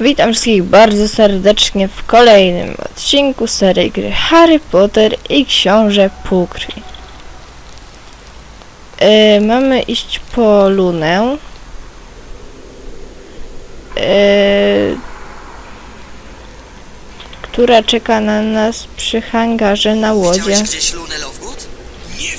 Witam wszystkich bardzo serdecznie w kolejnym odcinku serii gry Harry Potter i Książę Półkrwi. Yy, mamy iść po Lunę. Yy, która czeka na nas przy hangarze na łodzie. Widziałeś gdzieś Lunę Lovegood? Nie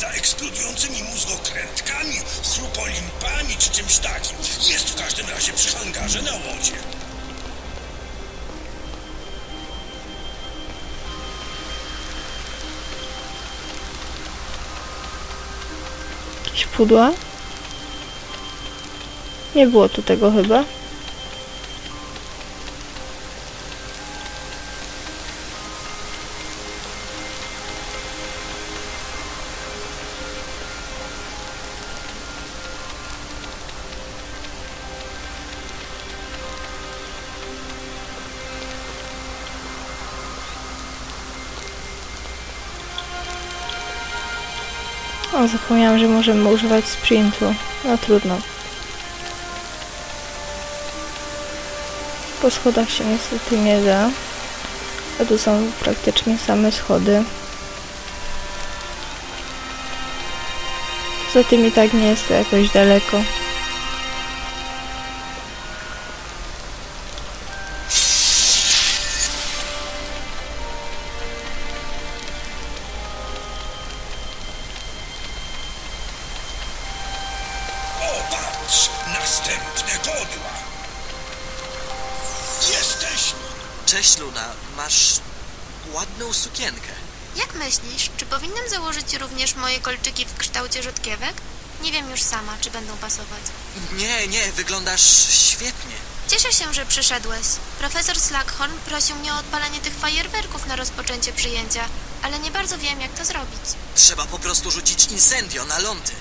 za eksplodującymi mózgokrętkami, chrupolimpami czy czymś takim. Jest w każdym razie przy hangarze na łodzie. Jakieś pudła? Nie było tu tego chyba. Zapomniałam, że możemy używać sprintu. No trudno. Po schodach się niestety nie da. A tu są praktycznie same schody. Za tym i tak nie jest to jakoś daleko. Następne godła! Jesteśmy! Cześć Luna, masz ładną sukienkę. Jak myślisz, czy powinnam założyć również moje kolczyki w kształcie rzodkiewek? Nie wiem już sama, czy będą pasować. Nie, nie, wyglądasz świetnie. Cieszę się, że przyszedłeś. Profesor Slackhorn prosił mnie o odpalenie tych fajerwerków na rozpoczęcie przyjęcia, ale nie bardzo wiem, jak to zrobić. Trzeba po prostu rzucić incendio na lądy.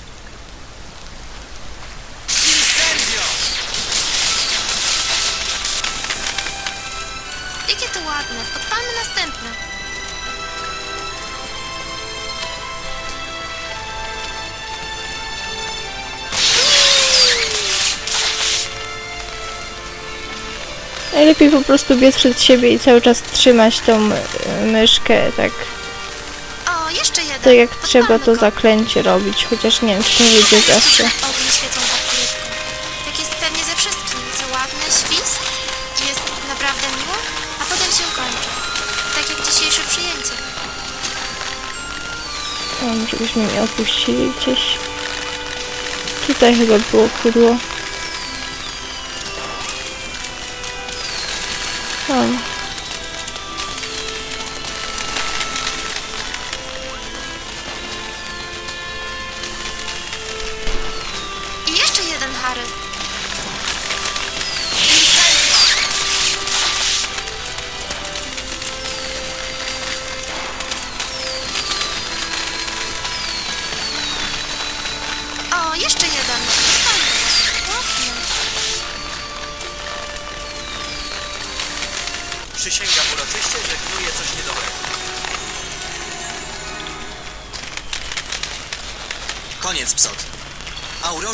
Najlepiej po prostu biec przed siebie i cały czas trzymać tą e, myszkę, tak, O, jeszcze jeden. tak jak Odpalmy trzeba to go. zaklęcie robić, chociaż nie wiem, czy to wyjdzie zawsze. Ognie świecą tak. Tak jest pewnie ze wszystkim. Co ładne, świst i jest naprawdę miło, a potem się kończy. Tak jak dzisiejsze przyjęcie. Tam, żebyśmy nie opuścili gdzieś. Tutaj chyba było pudło.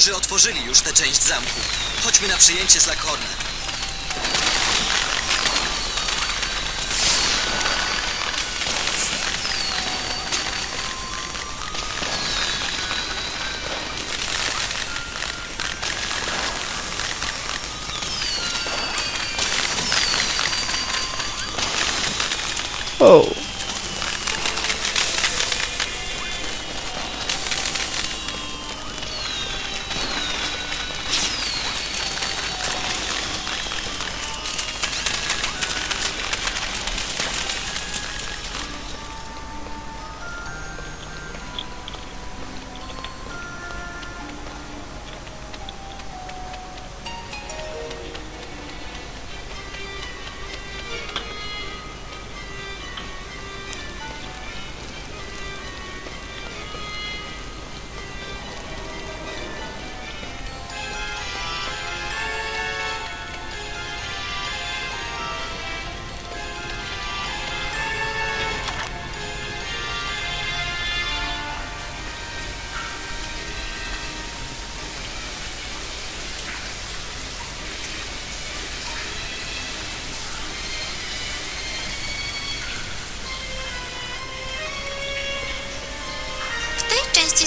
Aurorzy otworzyli już tę część zamku. Chodźmy na przyjęcie z Lackhornem.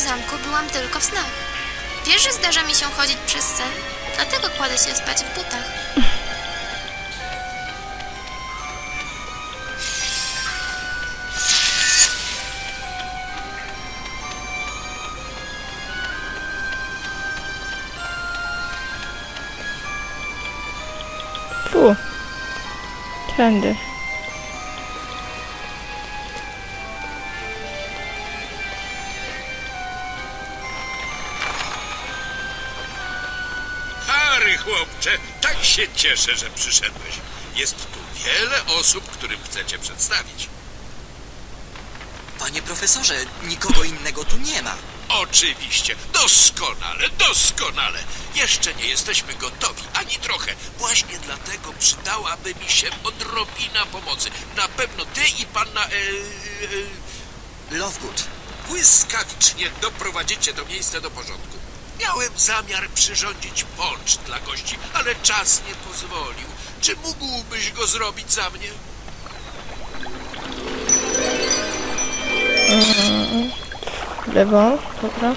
Zamku byłam tylko w snach. Wiesz, że zdarza mi się chodzić przez sen? Dlatego kładę się spać w butach. Fu. Cieszę, że przyszedłeś. Jest tu wiele osób, którym chcecie przedstawić. Panie profesorze, nikogo innego tu nie ma. Oczywiście, doskonale, doskonale. Jeszcze nie jesteśmy gotowi, ani trochę. Właśnie dlatego przydałaby mi się odrobina pomocy. Na pewno ty i panna... E, e, Lovegood. błyskawicznie doprowadzicie to miejsce do porządku. Miałem zamiar przyrządzić poncz dla gości, ale czas nie pozwolił. Czy mógłbyś go zrobić za mnie? W lewo. Dobra.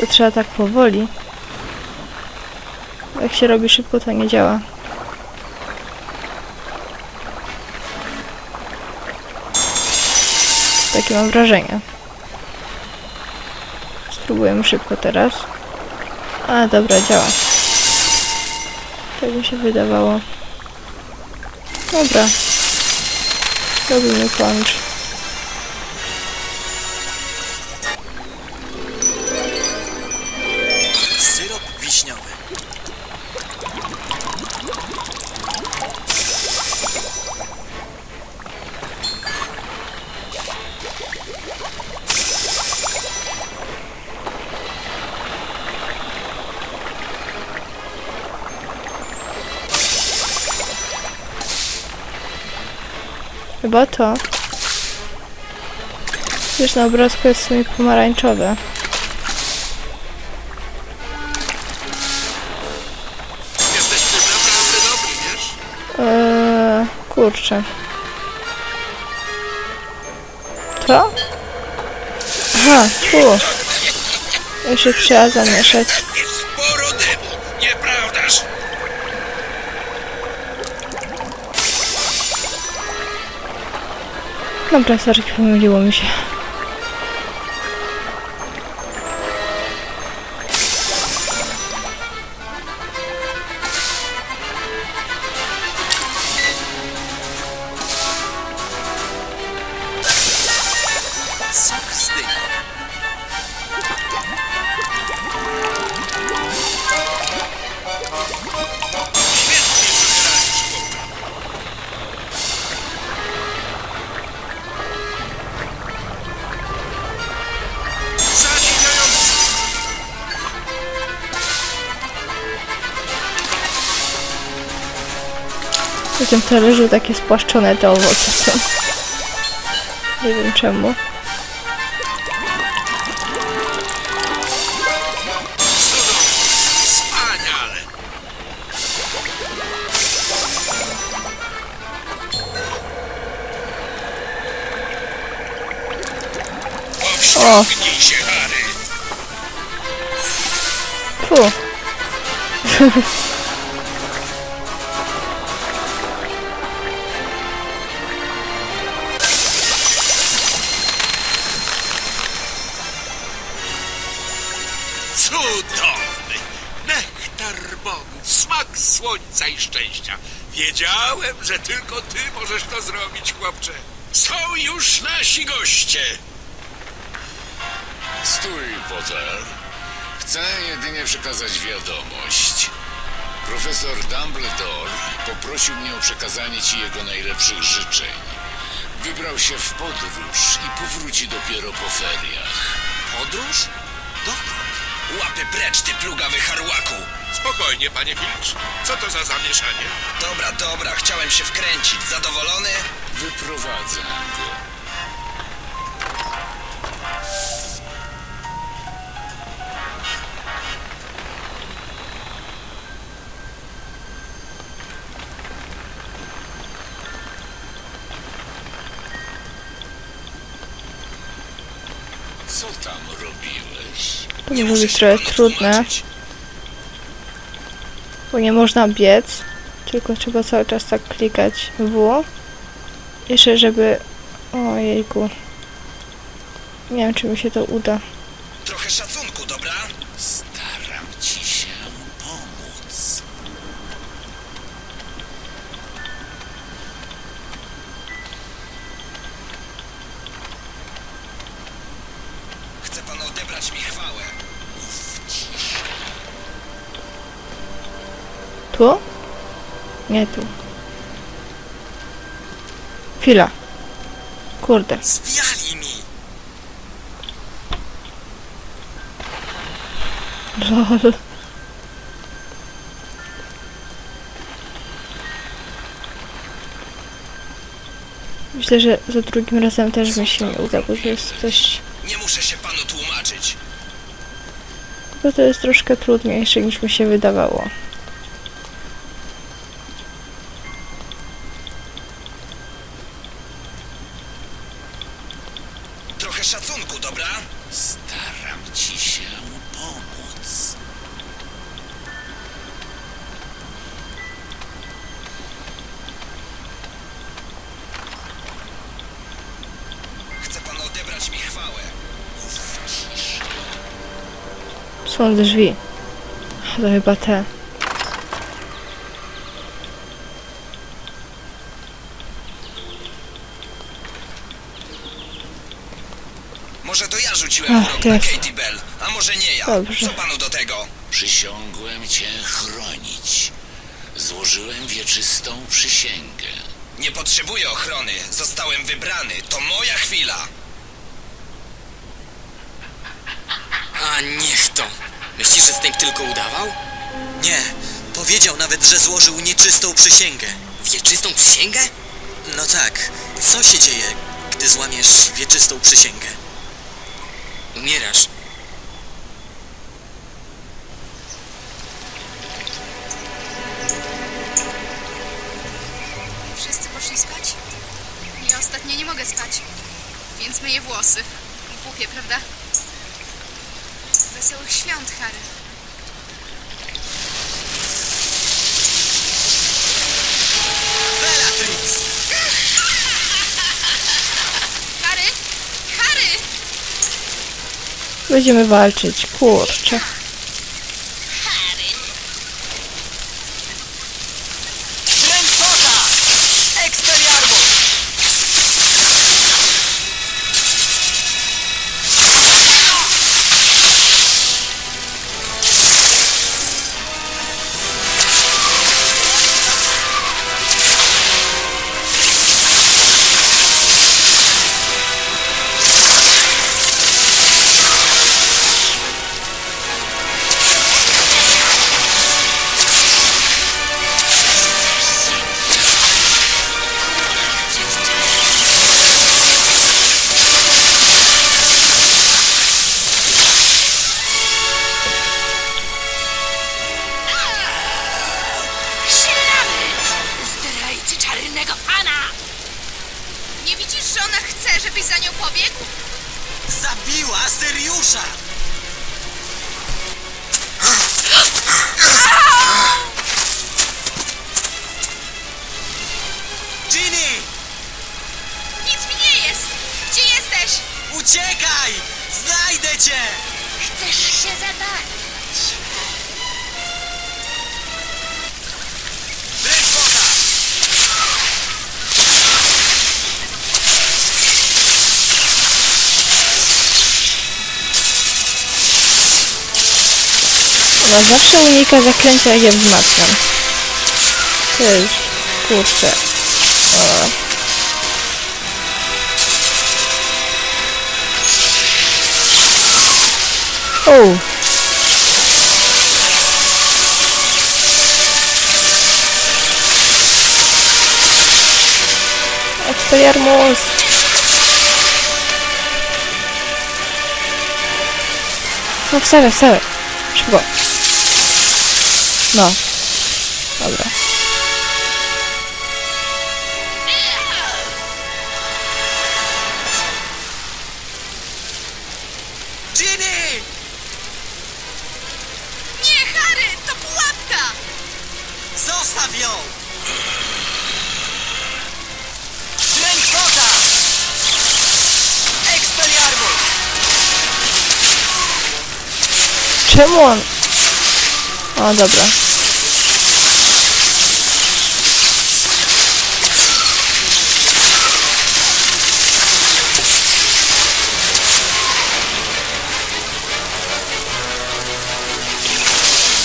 To trzeba tak powoli. Jak się robi szybko, to nie działa. Takie mam wrażenie. Spróbujemy szybko teraz. A, dobra, działa. Tak mi się wydawało. Dobra. Robimy kończ. Chyba to. Wiesz, na obrazku jest w sumie pomarańczowe. Eee, kurczę. To? Aha, tu. Jeszcze trzeba zamieszać. Dobra, sorry, pomyliło mi się. Tym talerzu takie spłaszczone te owoce są. Nie wiem czemu. Smak słońca i szczęścia. Wiedziałem, że tylko ty możesz to zrobić, chłopcze. Są już nasi goście. Stój, Potter. Chcę jedynie przekazać wiadomość. Profesor Dumbledore poprosił mnie o przekazanie ci jego najlepszych życzeń. Wybrał się w podróż i powróci dopiero po feriach. Podróż? Dokąd? Łapy precz, ty plugawy harłaku! Spokojnie, panie Filcz. Co to za zamieszanie? Dobra, dobra, chciałem się wkręcić. Zadowolony? Wyprowadzę go. Co tam robiłeś? To może być trochę trudne, bo nie można biec, tylko trzeba cały czas tak klikać W. Jeszcze żeby... Ojejku. Nie wiem, czy mi się to uda. Trochę Nie tu. Chwila. Kurde. Zwijali mi! Lol. Myślę, że za drugim razem też mi się nie uda, bo to jest coś... Nie muszę się panu tłumaczyć. Bo to jest troszkę trudniejsze niż mi się wydawało. Odebrać mi chwałę. Są drzwi. To chyba te. Może to ja rzuciłem Ach, urok na jest. Katie Bell, a może nie ja. Dobrze. Co panu do tego? Przysiągłem cię chronić. Złożyłem wieczystą przysięgę. Nie potrzebuję ochrony. Zostałem wybrany. To moja chwila. A niech to. Myślisz, że Snape tylko udawał? Nie. Powiedział nawet, że złożył nieczystą przysięgę. Wieczystą przysięgę? No tak. Co się dzieje, gdy złamiesz wieczystą przysięgę? Umierasz. Wszyscy poszli spać? Ja ostatnio nie mogę spać, więc myję włosy. Głupie, prawda? Wesołych świąt, Harry. Bellatrix! Harry! Harry! Będziemy walczyć. Kurczę. Chcesz się zabawić? Trendfota! Ona zawsze unika zaklęcia, jak je wzmacniam. To jest... Kurczę. O. O. Expelliarmus! No wstawaj, wstawaj. Szybko. No. Czemu on... O, dobra.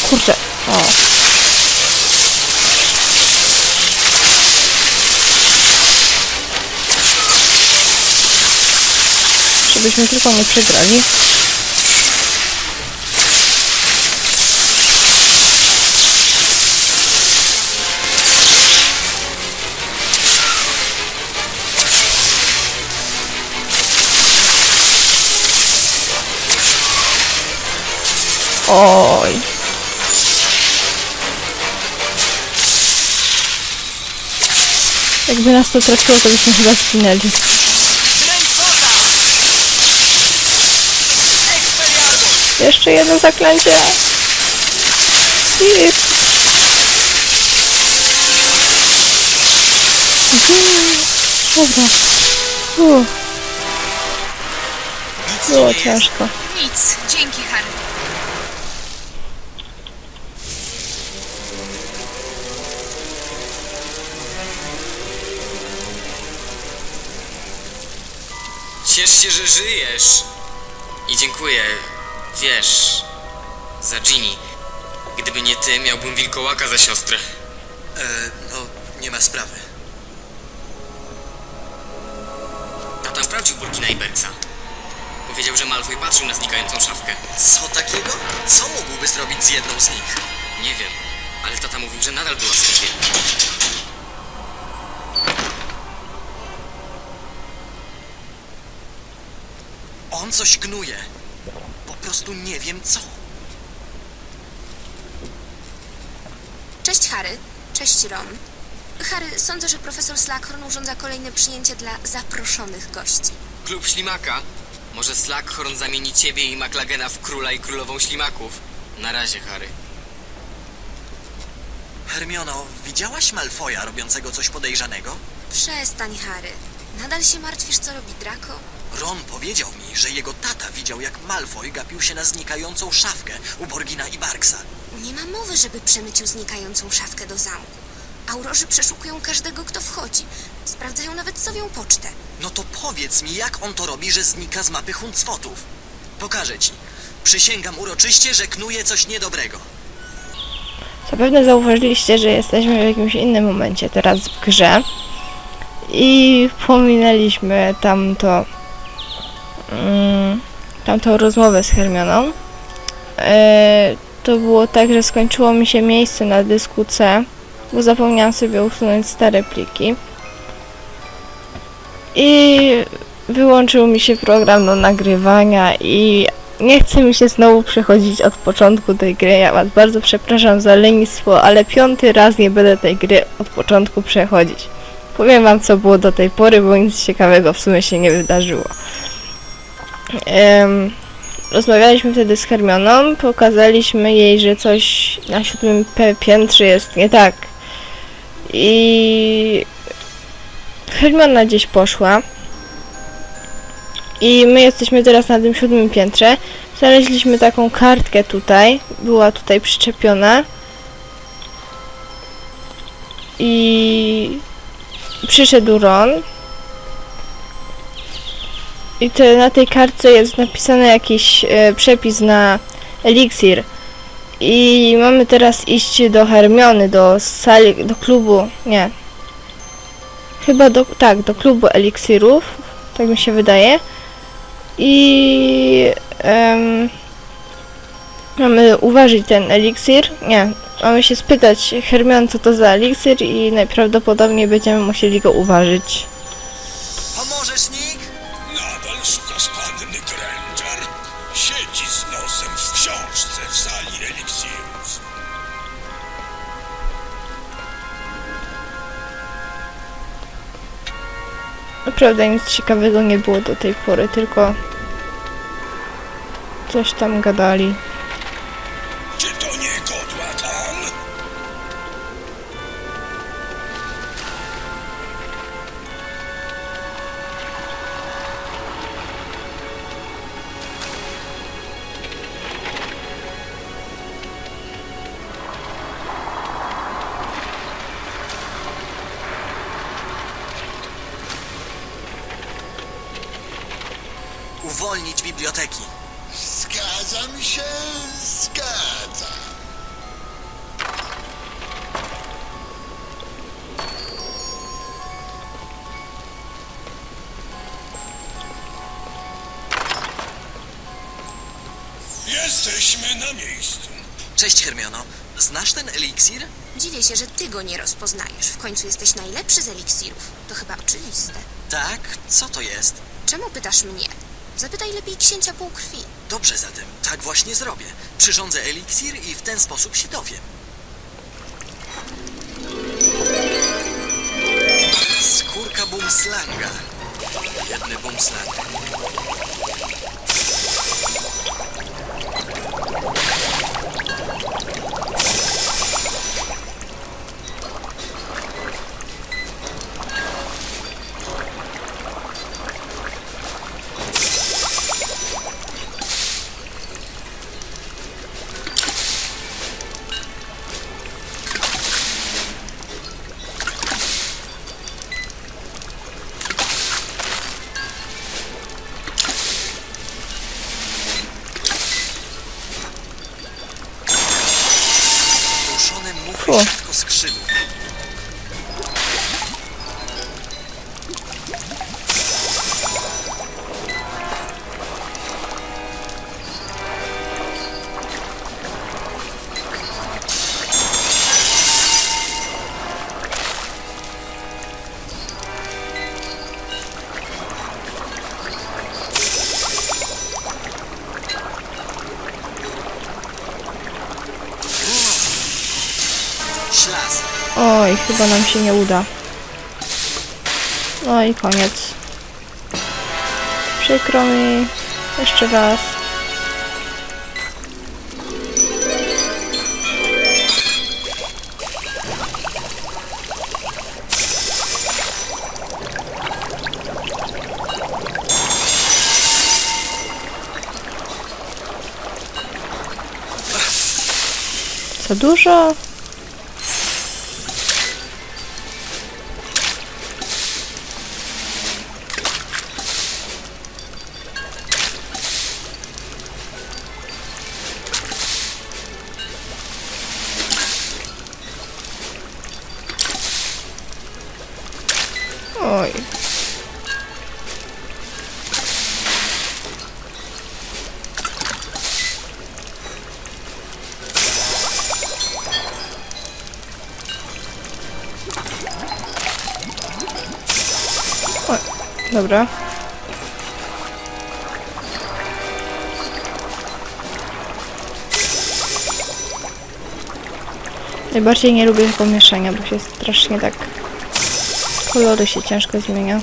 Kurczę, o. Żebyśmy tylko nie przegrali. Oj. Jakby nas to trafiło, to byśmy chyba zginęli. Jeszcze jedno zaklęcie. I... Dobra. Uff, było jest. ciężko. Nic, dzięki, Harry. Ciesz się, że żyjesz. I dziękuję, wiesz, za Ginny. Gdyby nie ty, miałbym wilkołaka za siostrę. E, no, nie ma sprawy. Tata sprawdził Burkina i Berksa. Powiedział, że Malfoy patrzył na znikającą szafkę. Co takiego? Co mógłby zrobić z jedną z nich? Nie wiem, ale tata mówił, że nadal była w sklepie. Coś knuje. Po prostu nie wiem co. Cześć Harry. Cześć Ron. Harry, sądzę, że profesor Slackhorn urządza kolejne przyjęcie dla zaproszonych gości. Klub Ślimaka. Może Slackhorn zamieni ciebie i McLagena w króla i królową ślimaków. Na razie, Harry. Hermiono, widziałaś Malfoja robiącego coś podejrzanego? Przestań, Harry. Nadal się martwisz, co robi Draco? Ron powiedział mi, że jego tata widział, jak Malfoy gapił się na znikającą szafkę u Borgina i Barksa. Nie ma mowy, żeby przemycił znikającą szafkę do zamku. Aurorzy przeszukują każdego, kto wchodzi. Sprawdzają nawet sowią pocztę. No to powiedz mi, jak on to robi, że znika z mapy Huncwotów. Pokażę ci. Przysięgam uroczyście, że knuje coś niedobrego. Zapewne zauważyliście, że jesteśmy w jakimś innym momencie teraz w grze i pominęliśmy tamto mm, tamtą rozmowę z Hermioną. E, to było tak, że skończyło mi się miejsce na dysku C, bo zapomniałam sobie usunąć stare pliki i wyłączył mi się program do nagrywania i nie chce mi się znowu przechodzić od początku tej gry. Ja was bardzo przepraszam za lenistwo, ale piąty raz nie będę tej gry od początku przechodzić. Powiem wam, co było do tej pory, bo nic ciekawego w sumie się nie wydarzyło. Em, rozmawialiśmy wtedy z Hermioną, pokazaliśmy jej, że coś na siódmym piętrze jest nie tak. I Hermiona gdzieś poszła. I my jesteśmy teraz na tym siódmym piętrze. Znaleźliśmy taką kartkę tutaj. Była tutaj przyczepiona. I przyszedł Ron. I to na tej kartce jest napisany jakiś e, przepis na eliksir. I mamy teraz iść do Hermiony, do sali, do klubu, nie. Chyba do, tak, do klubu eliksirów, tak mi się wydaje. I mamy uważać ten eliksir. Nie, mamy się spytać Hermion, co to za eliksir i najprawdopodobniej będziemy musieli go uważać. Naprawdę nic ciekawego nie było do tej pory, tylko coś tam gadali. Cześć, Hermiono. Znasz ten eliksir? Dziwię się, że ty go nie rozpoznajesz. W końcu jesteś najlepszy z eliksirów. To chyba oczywiste. Tak? Co to jest? Czemu pytasz mnie? Zapytaj lepiej księcia półkrwi. Dobrze zatem, tak właśnie zrobię. Przyrządzę eliksir i w ten sposób się dowiem. Skórka bumslanga. Jedny bumslang. Chyba nam się nie uda. No i koniec. Przykro mi. Jeszcze raz. Za dużo? Dobra. Najbardziej nie lubię tego mieszania, bo się strasznie tak Kolory się ciężko zmienia.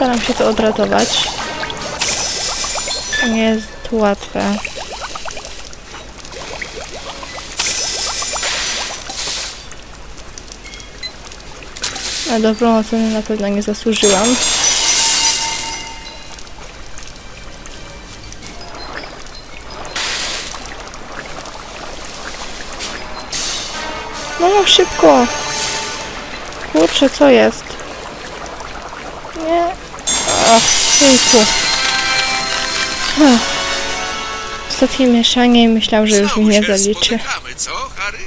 Staram się to odratować. To nie jest łatwe. Na dobrą ocenę na pewno nie zasłużyłam. No, no szybko! Kurczę, co jest? Nie. Jejku. Ach. Ostatnie mieszanie i myślał, że już mi nie zaliczy. co, Harry?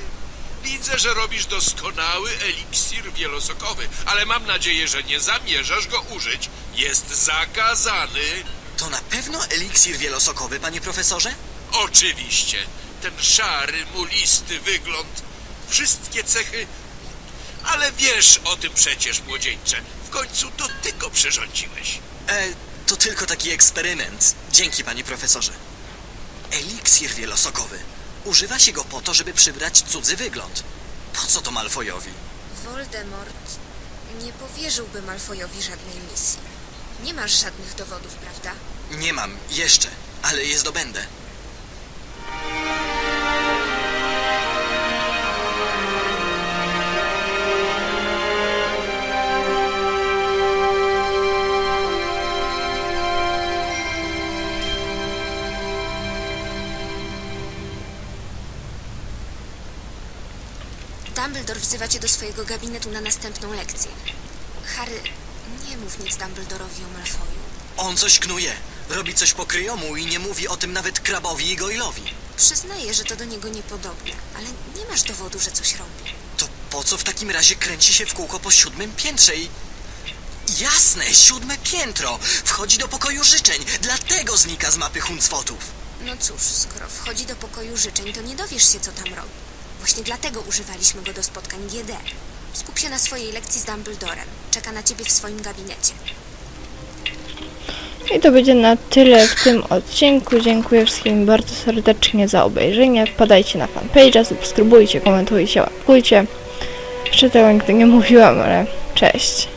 Widzę, że robisz doskonały eliksir wielosokowy, ale mam nadzieję, że nie zamierzasz go użyć. Jest zakazany. To na pewno eliksir wielosokowy, panie profesorze? Oczywiście. Ten szary, mulisty wygląd. Wszystkie cechy... Ale wiesz o tym przecież, młodzieńcze. W końcu to ty go przyrządziłeś. E, to tylko taki eksperyment. Dzięki, panie profesorze. Eliksir wielosokowy. Używa się go po to, żeby przybrać cudzy wygląd. Po co to Malfojowi? Voldemort nie powierzyłby Malfojowi żadnej misji. Nie masz żadnych dowodów, prawda? Nie mam, jeszcze, ale je zdobędę. Dumbledore wzywa cię do swojego gabinetu na następną lekcję. Harry, nie mów nic Dumbledorowi o Malfoju. On coś knuje. Robi coś po kryjomu i nie mówi o tym nawet Krabowi i Goylowi. Przyznaję, że to do niego niepodobne, ale nie masz dowodu, że coś robi. To po co w takim razie kręci się w kółko po siódmym piętrze i... Jasne, siódme piętro! Wchodzi do pokoju życzeń, dlatego znika z mapy Huncwotów. No cóż, skoro wchodzi do pokoju życzeń, to nie dowiesz się, co tam robi. Właśnie dlatego używaliśmy go do spotkań GD. Skup się na swojej lekcji z Dumbledorem. Czeka na ciebie w swoim gabinecie. I to będzie na tyle w tym odcinku. Dziękuję wszystkim bardzo serdecznie za obejrzenie. Wpadajcie na fanpage'a, subskrybujcie, komentujcie, łapkujcie. Jeszcze tego nigdy nie mówiłam, ale cześć.